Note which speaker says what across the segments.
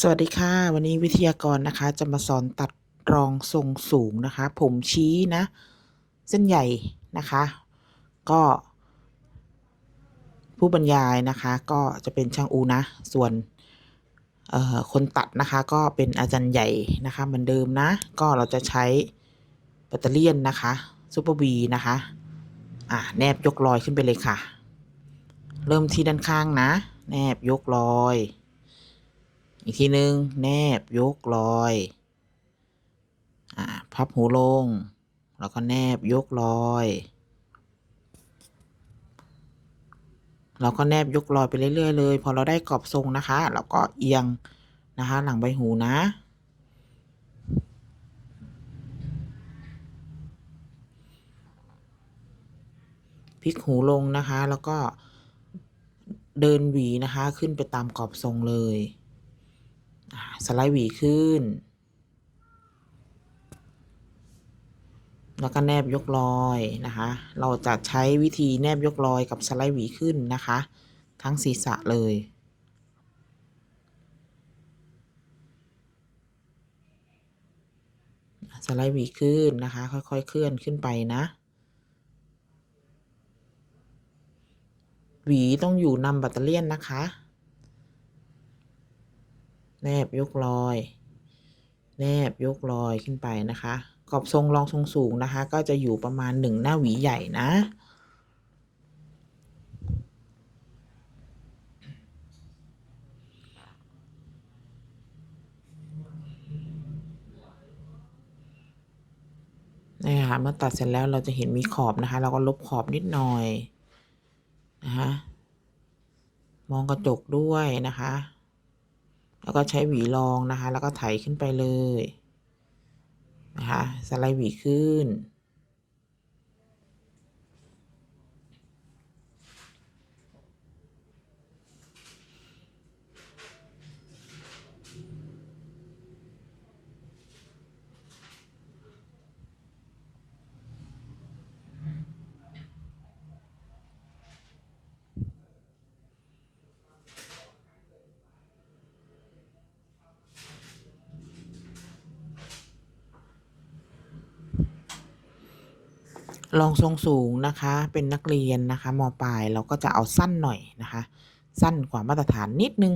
Speaker 1: สวัสดีค่ะ วันนี้วิทยากรนะคะ จะมาสอนตัดรองทรงสูงนะคะ ผมชี้นะ เส้นใหญ่นะคะ ก็ ผู้บรรยายนะคะ ก็จะเป็นช่างอูนะ ส่วนคนตัดนะคะ ก็เป็นอาจารย์ใหญ่นะคะ เหมือนเดิมนะ ก็เราจะใช้แบตเตอรี่นนะคะซูเปอร์วีนะคะอ่าแนบยกลอยขึ้นไปเลยค่ะ เริ่มที่ด้านข้างนะ แนบยกลอย อีกทีหนึ่งแนบยกลอยอ่าพับหูลง แล้วก็แนบยกลอยเราก็แนบยกลอยไปเรื่อยๆเลยพอเราได้กรอบทรงนะคะเราก็เอียงนะคะ หลังใบหูนะ พลิกหูลงนะคะ แล้วก็เดินหวีนะคะ ขึ้นไปตามกรอบทรงเลย สไลด์หวีขึ้น แล้วก็แนบยกลอยนะคะ เราจะใช้วิธีแนบยกลอยกับสไลด์หวีขึ้นนะคะ ทั้งศีรษะเลยสไลด์หวีขึ้นนะคะ ค่อยๆ เคลื่อนขึ้นไปนะ หวีต้องอยู่นำแบตเตอรี่ยนนะคะ แนบยกลอย แนบยกลอยขึ้นไปนะคะกรอบทรงรองทรงสูงนะคะ ก็จะอยู่ประมาณหนึ่งหน้าหวีใหญ่นะนี่ค่ะเมื่อตัดเสร็จแล้วเราจะเห็นมีขอบนะคะ เราก็ลบขอบนิดหน่อยนะคะมองกระจกด้วยนะคะ แล้วก็ใช้หวีรองนะคะ แล้วก็ไถขึ้นไปเลยนะคะสไลด์หวีขึ้น รองทรงสูงนะคะ เป็นนักเรียนนะคะมปลายเราก็จะเอาสั้นหน่อยนะคะ สั้นกว่ามาตรฐานนิดนึง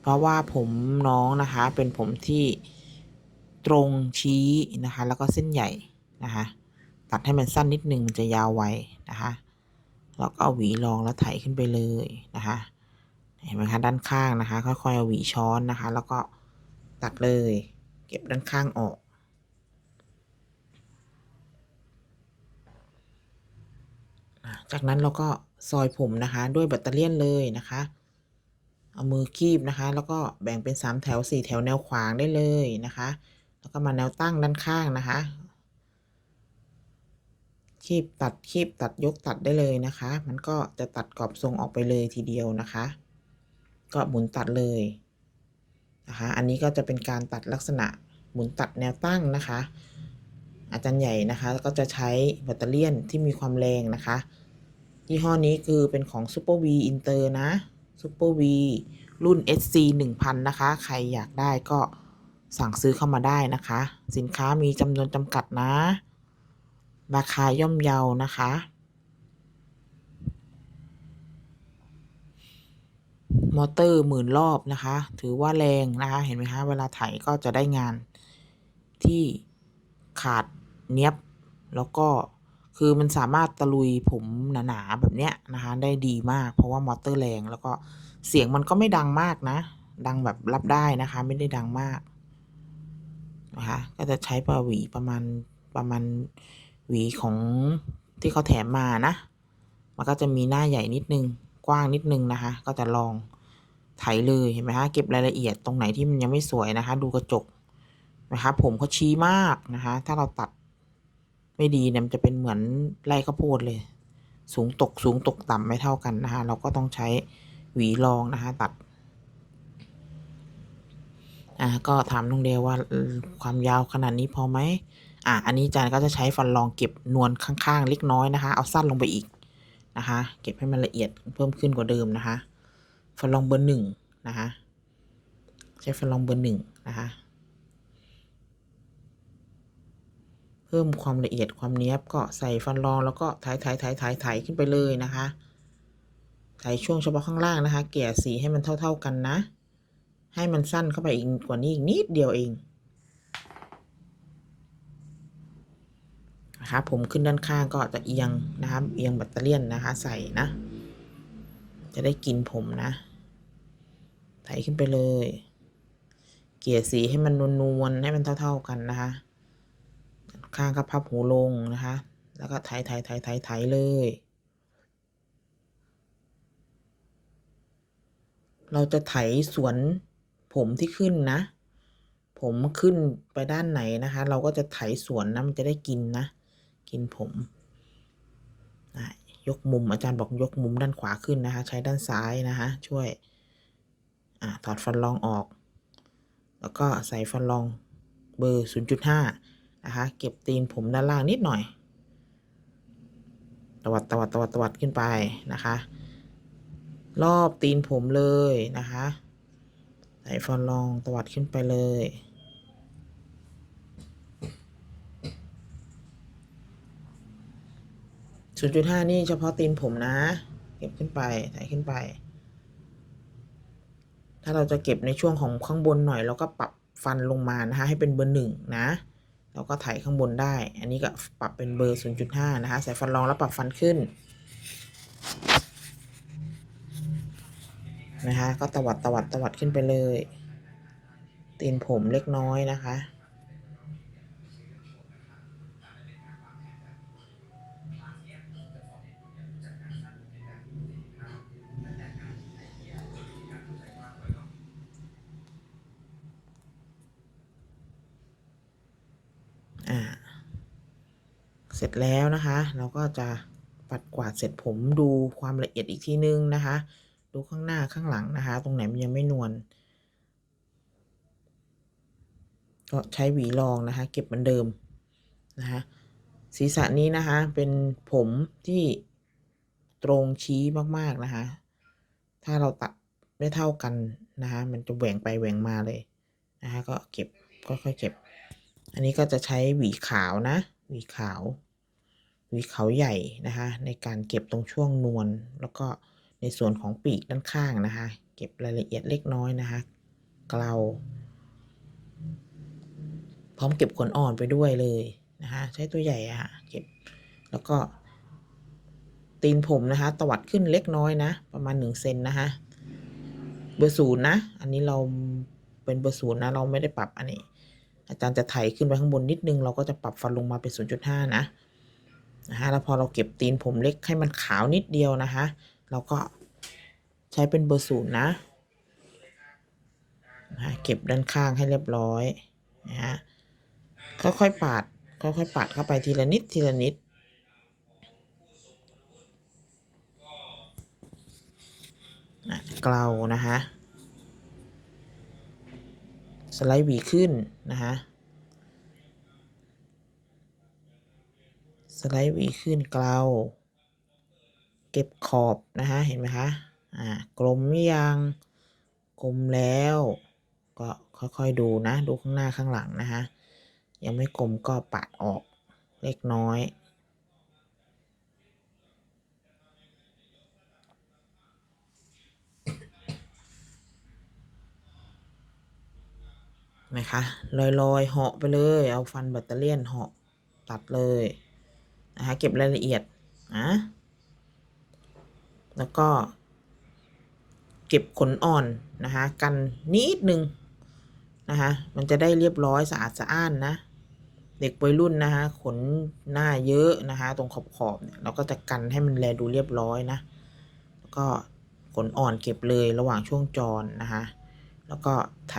Speaker 1: เพราะว่าผมน้องนะคะเป็นผมที่ตรงชี้นะคะ แล้วก็เส้นใหญ่นะคะตัดให้มันสั้นนิดนึงมันจะยาวไวนะคะแล้วก็เอาหวีรองแล้วไถขึ้นไปเลยนะคะเห็นไหมคะด้านข้างนะคะ ค่อยๆเอาหวีช้อนนะคะ แล้วก็ตัดเลย เก็บด้านข้างออก จากนั้นเราก็ซอยผมนะคะ ด้วยแบตเตอรี่ยนเลยนะคะ เอามือคีบนะคะ แล้วก็แบ่งเป็นสามแถวสี่แถวแนวขวางได้เลยนะคะ แล้วก็มาแนวตั้งด้านข้างนะคะ คีบตัดคีบตัดยกตัดได้เลยนะคะ มันก็จะตัดกรอบทรงออกไปเลยทีเดียวนะคะ ก็หมุนตัดเลยนะคะ อันนี้ก็จะเป็นการตัดลักษณะหมุนตัดแนวตั้งนะคะ อาจารย์ใหญ่นะคะก็จะใช้แบตเตอรี่ยนที่มีความแรงนะคะ ยี่ห้อนี้คือเป็นของ Super V Inter นะ Super V รุ่น SC 1000 นะคะ ใครอยากได้ก็สั่งซื้อเข้ามาได้นะคะ สินค้ามีจำนวนจำกัดนะ ราคาย่อมเยานะคะ มอเตอร์หมื่นรอบนะคะ ถือว่าแรงนะคะ เห็นไหมคะ เวลาไถก็จะได้งานที่ขาดเนี้ยบ แล้วก็ คือมันสามารถตะลุยผมหนาๆแบบเนี้ยนะคะ ได้ดีมาก เพราะว่ามอเตอร์แรงแล้วก็เสียงมันก็ไม่ดังมากนะ ดังแบบรับได้นะคะ ไม่ได้ดังมากนะคะก็จะใช้ปลาหวีประมาณประมาณหวีของที่เขาแถมมานะ มันก็จะมีหน้าใหญ่นิดนึง กว้างนิดนึงนะคะ ก็จะลองไถเลยเห็นไหมคะเก็บรายละเอียดตรงไหนที่มันยังไม่สวยนะคะ ดูกระจกนะคะ ผมเขาชี้มากนะคะ ถ้าเราตัด ไม่ดีเนี่ยมันจะเป็นเหมือนไร่ข้าวโพดเลย สูงตกสูงตกต่ำไม่เท่ากันนะคะเราก็ต้องใช้หวีรองนะคะตัดอ่าก็ถามน้องเดวว่าความยาวขนาดนี้พอไหมอ่าอันนี้อาจารย์ก็จะใช้ฟันรองเก็บนวลข้างๆ เล็กน้อยนะคะ เอาสั้นลงไปอีกนะคะ เก็บให้มันละเอียดเพิ่มขึ้นกว่าเดิมนะคะฟันรองเบอร์หนึ่งนะคะ ใช้ฟันรองเบอร์หนึ่งนะคะ เพิ่มความละเอียดความเนี้ยบก็ใส่ฟันรองแล้วก็ถ่ายถ่ายถ่ายถ่ายถ่ายขึ้นไปเลยนะคะถ่ายช่วงเฉพาะข้างล่างนะคะ เกลี่ยสีให้มันเท่า ๆกันนะ ให้มันสั้นเข้าไปอีกกว่านี้อีกนิดเดียวเองนะคะผมขึ้นด้านข้างก็จะเอียงนะครับเอียงแบตเตอรี่นนะคะ ใส่นะ จะได้กินผมนะไถขึ้นไปเลย เกลี่ยสีให้มันนวลๆให้มันเท่า ๆกันนะคะ ข้างก็พับหูลงนะคะ แล้วก็ไถไถไถไถไถเลย เราจะไถสวนผมที่ขึ้นนะ ผมขึ้นไปด้านไหนนะคะ เราก็จะไถสวนนะมันจะได้กินนะ กินผมนะยกมุมอาจารย์บอกยกมุมด้านขวาขึ้นนะคะ ใช้ด้านซ้ายนะคะ ช่วยอถอดฟันรองออก แล้วก็ใส่ฟันรองเบอร์ 0.5 นะคะ เก็บตีนผมด้านล่างนิดหน่อยตวัดตวัดตวัดตวัดขึ้นไปนะคะ รอบตีนผมเลยนะคะใส่ฟันรองตวัดขึ้นไปเลยศูนย์จุดห้านี่เฉพาะตีนผมนะ เก็บขึ้นไปใส่ขึ้นไป ถ้าเราจะเก็บในช่วงของข้างบนหน่อยเราก็ปรับฟันลงมานะคะ ให้เป็นเบอร์หนึ่งนะ เราก็ไถข้างบนได้ อันนี้ก็ปรับเป็นเบอร์ 0.5 นะคะ ใส่ฟันรองแล้วปรับฟันขึ้น นะคะ ก็ตวัดตวัดตวัดขึ้นไปเลย ตีนผมเล็กน้อยนะคะ จแล้วนะคะ เราก็จะปัดกวาดเสร็จผมดูความละเอียดอีกทีนึงนะคะ ดูข้างหน้าข้างหลังนะคะ ตรงไหนมันยังไม่นวลก็ใช้หวีรองนะคะ เก็บเหมือนเดิมนะคะศีรษะนี้นะคะเป็นผมที่ตรงชี้มากๆนะคะ ถ้าเราตัดไม่เท่ากันนะคะ มันจะแหว่งไปแหว่งมาเลยนะคะ ก็เก็บก็ค่อยเก็บ อันนี้ก็จะใช้หวีขาวนะ หวีขาว หวีขาใหญ่นะคะในการเก็บตรงช่วงนวลแล้วก็ในส่วนของปีกด้านข้างนะคะ เก็บรายละเอียดเล็กน้อยนะคะเกลาพร้อมเก็บขนอ่อนไปด้วยเลยนะคะใช้ตัวใหญ่อะเก็บแล้วก็ตีนผมนะคะ ตวัดขึ้นเล็กน้อยนะ ประมาณหนึ่งเซนนะคะ เบอร์ศูนย์นะ อันนี้เราเป็นเบอร์ศูนย์นะ เราไม่ได้ปรับอันนี้ อาจารย์จะไถขึ้นไปข้างบนนิดนึง เราก็จะปรับฟันลงมาเป็น 0.5 นะ นะฮะแล้วพอเราเก็บตีนผมเล็กให้มันขาวนิดเดียวนะคะเราก็ใช้เป็นเบอร์ศูนย์นะนะเก็บด้านข้างให้เรียบร้อยนะฮะค่อยๆปาดค่อยๆปาดเข้าไปทีละนิดทีละนิดนะเกลานะคะสไลด์หวีขึ้นนะคะ สไลด์วีขึ้นเกลาเก็บขอบนะคะเห็นไหมคะอ่ากลมหรือยังกลมแล้ว ก็ค่อยๆดูนะ ดูข้างหน้าข้างหลังนะคะยังไม่กลมก็ปาดออกเล็กน้อยนะคะลอยๆเหาะไปเลย เอาฟันแบตเตอรี่ยนเหาะตัดเลย นะคะเก็บรายละเอียดนะแล้วก็ เก็บขนอ่อนนะคะกันนิดนึงนะคะมันจะได้เรียบร้อยสะอาดสะอ้านนะเด็กวัยรุ่นนะคะขนหน้าเยอะนะคะตรงขอบขอบเนี่ยเราก็จะกันให้มันแลดูเรียบร้อยนะแล้วก็ขนอ่อนเก็บเลยระหว่างช่วงจรนะคะแล้วก็ไถ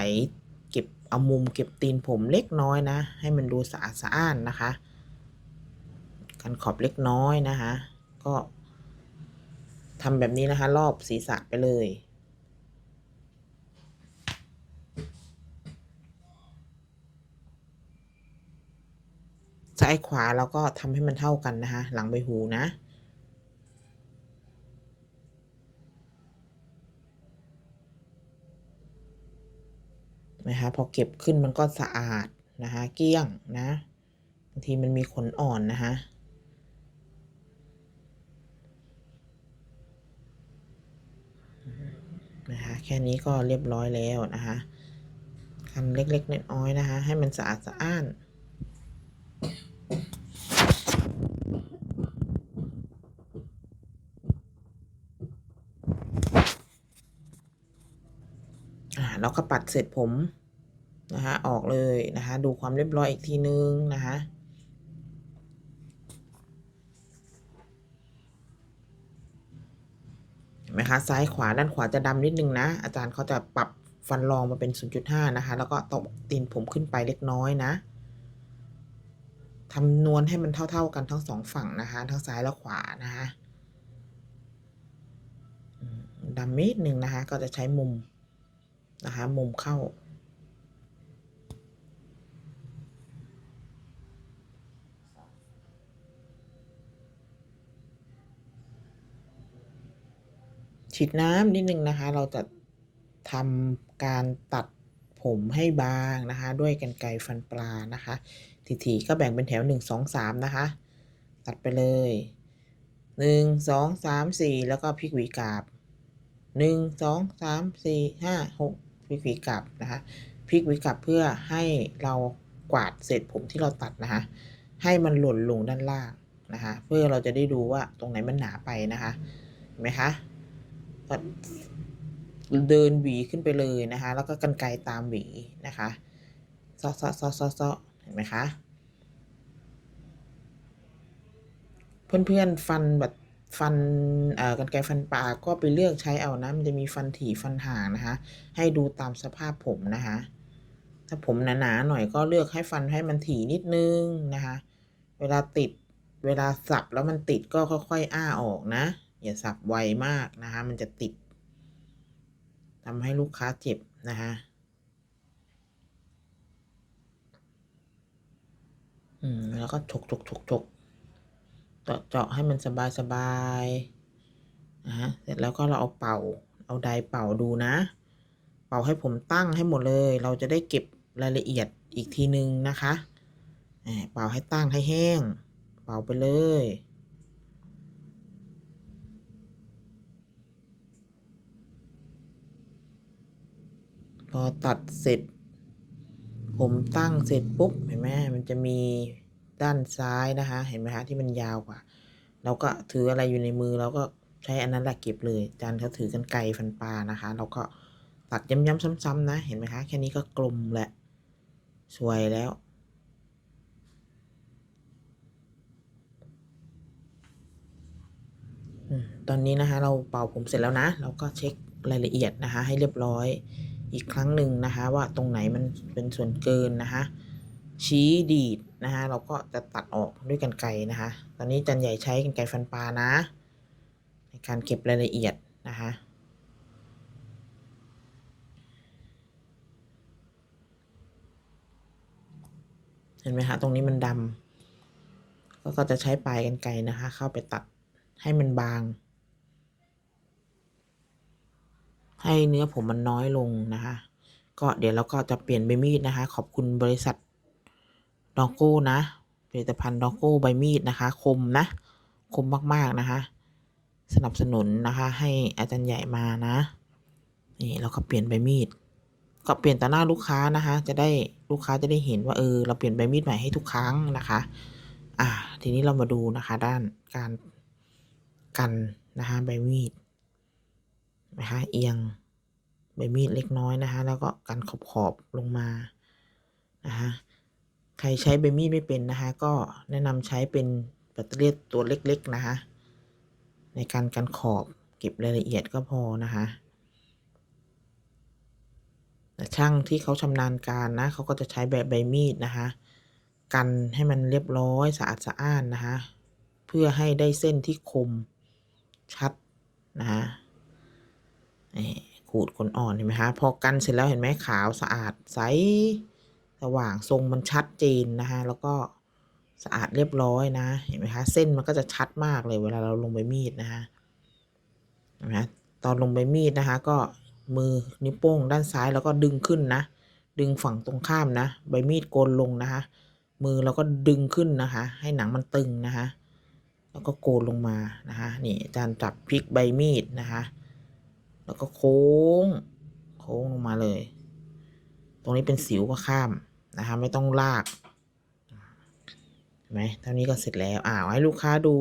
Speaker 1: เก็บเอามุมเก็บตีนผมเล็กน้อยนะ ให้มันดูสะอาดสะอ้านนะคะ กันขอบเล็กน้อยนะคะ ก็ทำแบบนี้นะคะ รอบศีรษะไปเลยซ้ายขวาเราก็ทำให้มันเท่ากันนะคะ หลังใบหูนะ นะคะพอเก็บขึ้นมันก็สะอาดนะคะ เกลี้ยงนะบางทีมันมีขนอ่อนนะคะนะ คะแค่นี้ก็เรียบร้อยแล้วนะคะคันเล็กๆน้อยๆนะคะ ให้มันสะอาดสะอ้านอ่าแล้วก็ปัดเสร็จผมนะคะออกเลยนะคะ ดูความเรียบร้อยอีกทีนึงนะคะเห็น ไหมคะซ้ายขวาด้านขวาจะดำนิดนึงนะ อาจารย์เขาจะปรับฟันรองมาเป็น 0.5 นะคะ แล้วก็ตบตีนผมขึ้นไปเล็กน้อยนะทำนวนให้มันเท่า ๆกันทั้งสองฝั่งนะคะ ทั้งซ้ายและขวานะคะดำนิดนึงนะคะ ก็จะใช้มุมนะคะ มุมเข้า ฉีดน้ำนิดนึงนะคะ เราจะทำการตัดผมให้บางนะคะ ด้วยกันไกรฟันปลานะคะถี่ๆก็แบ่งเป็นแถว 1 2 3 นะคะ ตัดไปเลย 1 2 3 4 แล้วก็พลิกหวีกาบ 1 2 3 4 5 6พลิกหวีกลับนะคะพลิกหวีกลับเพื่อให้เรากวาดเศษผมที่เราตัดนะคะ ให้มันหล่นลงด้านล่างนะคะ เพื่อเราจะได้ดูว่าตรงไหนมันหนาไปนะคะเห็นไหมคะ ก็เดินหวีขึ้นไปเลยนะคะ แล้วก็กันไกรตามหวีนะคะซ้อซ้อซ้อซ้อซอเห็นไหมคะ เพื่อนๆฟันแบบฟันเอ่อกันไกรฟันปลาก็ไปเลือกใช้เอานะ มันจะมีฟันถี่ฟันห่างนะคะ ให้ดูตามสภาพผมนะคะ ถ้าผมหนาๆหน่อยก็เลือกให้ฟันให้มันถี่นิดนึงนะคะ เวลาติดเวลาสับแล้วมันติดก็ค่อยๆอ้าออกนะ อย่าสับไวมากนะคะ มันจะติดทำให้ลูกค้าเจ็บนะคะอืมแล้วก็ฉกฉกฉกฉกเจาะเจาะให้มันสบายสบายนะฮะเสร็จแล้วก็เราเอาเป่า เอาไดเป่าดูนะ เป่าให้ผมตั้งให้หมดเลย เราจะได้เก็บรายละเอียดอีกทีนึงนะคะเป่าให้ตั้งให้แห้ง เป่าไปเลย พอตัดเสร็จ ผมตั้งเสร็จปุ๊บเห็นไหมมันจะมีด้านซ้ายนะคะ เห็นไหมคะที่มันยาวกว่า เราก็ถืออะไรอยู่ในมือเราก็ใช้อันนั้นแหละเก็บเลยจานเขาถือกันไกรฟันปลานะคะ เราก็ตัดย้ำๆซ้ำๆนะ เห็นไหมคะ แค่นี้ก็กลมแหละ สวยแล้ว ตอนนี้นะคะ เราเป่าผมเสร็จแล้วนะ เราก็เช็ครายละเอียดนะคะ ให้เรียบร้อย อีกครั้งหนึ่งนะคะ ว่าตรงไหนมันเป็นส่วนเกินนะคะ ชี้ดีดนะคะเราก็จะตัดออกด้วยกันไกรนะคะ ตอนนี้จันใหญ่ใช้กันไกรฟันปลานะ ในการเก็บรายละเอียดนะคะเห็นไหมคะตรงนี้มันดำก็จะใช้ปลายกันไกรนะคะ เข้าไปตัดให้มันบาง ให้เนื้อผมมันน้อยลงนะคะ ก็เดี๋ยวเราก็จะเปลี่ยนใบมีดนะคะ ขอบคุณบริษัทดองโก้นะผลิตภัณฑ์ดองโก้ใบมีดนะคะ คมนะ คมมากๆนะคะ สนับสนุนนะคะ ให้อาจารย์ใหญ่มานะนี่เราก็เปลี่ยนใบมีด ก็เปลี่ยนต่อหน้าลูกค้านะคะ จะได้ลูกค้าจะได้เห็นว่าเออเราเปลี่ยนใบมีดใหม่ให้ทุกครั้งนะคะ อ่า ทีนี้เรามาดูนะคะ ด้านการกันนะคะใบมีด นะคะเอียงใบมีดเล็กน้อยนะคะ แล้วก็กันขอบขอบลงมานะคะใครใช้ใบมีดไม่เป็นนะคะ ก็แนะนำใช้เป็นแบตเตอรี่ตัวเล็กๆนะคะ ในการกันขอบเก็บรายละเอียดก็พอนะคะแต่ช่างที่เขาชำนาญการนะเขาก็จะใช้แบบใบมีดนะคะ กันให้มันเรียบร้อยสะอาดสะอ้านนะคะ เพื่อให้ได้เส้นที่คมชัดนะคะ ขูดขนอ่อนเห็นไหมคะพอกันเสร็จแล้วเห็นไหมขาวสะอาดใสสว่างทรงมันชัดเจนนะคะแล้วก็สะอาดเรียบร้อยนะเห็นไหมคะเส้นมันก็จะชัดมากเลยเวลาเราลงใบมีดนะคะเห็นไหมตอนลงใบมีดนะคะก็มือนิ้วโป้งด้านซ้ายแล้วก็ดึงขึ้นนะ ดึงฝั่งตรงข้ามนะ ใบมีดโกนลงนะคะ มือเราก็ดึงขึ้นนะคะ ให้หนังมันตึงนะคะ แล้วก็โกนลงมานะคะนี่อาจารย์จับพลิกใบมีดนะคะ แล้วก็โค้ง โค้งลงมาเลย ตรงนี้เป็นสิวก็ข้ามนะคะไม่ต้องลากเห็นไหมเท่านี้ก็เสร็จแล้วอ่าให้ลูกค้าดู